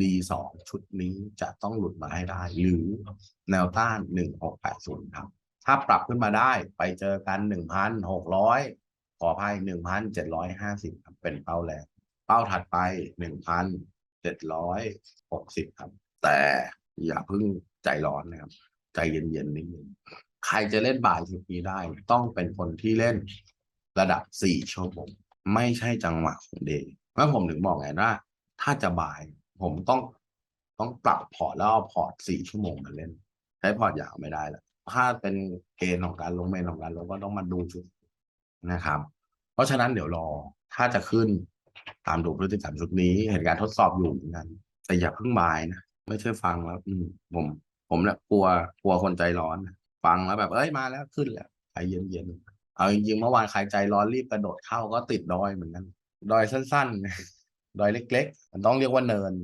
D2 ชุดนี้จะต้องหลุดมาให้ได้ หรือแนวต้าน 1680 ครับ ถ้าปรับขึ้นมาได้ไปเจอกัน 1,600 ขออภัย 1,750 ครับ เป็นเป้าแรก เป้าถัดไป 1,760 ครับ แต่อย่าเพิ่งใจร้อนนะครับ ใจเย็นๆนิดนึงใครจะเล่นบ่ายชุดนี้ได้ ต้องเป็นคนที่เล่นระดับ 4 ชั่วโมง ไม่ใช่จังหวะของเดย์เพราะผมถึงบอกไงว่า ถ้าจะบ่าย ผมต้องต้องปรับพอร์ตแล้วเอาพอร์ต4ชั่วโมงมาเล่น ใช้พอร์ตยาวไม่ได้ล้วถ้าเป็นเกณฑ์ของการลงเมนของการลงก็ต้องมาดูชุดนะครับ เพราะฉะนั้นเดี๋ยวรอถ้าจะขึ้นตามดูพฤติกรรมชุดนี้เห็นการทดสอบอยู่เหมือนกันแต่อย่าเพิ่งบายนะไม่ใช่ฟังแล้ว อืผม ผมเนี่ยกลัวกลัวคนใจร้อนฟังแล้วแบบเอ้ยมาแล้วขึ้นแล้วใจเย็นๆเอาจริงๆเมื่อวานใครใจร้อนรีบกระโดดเข้าก็ติดดอยเหมือนกันดอยสั้น ๆ ดอยเล็ก ๆ มันต้องเรียกว่าเนิน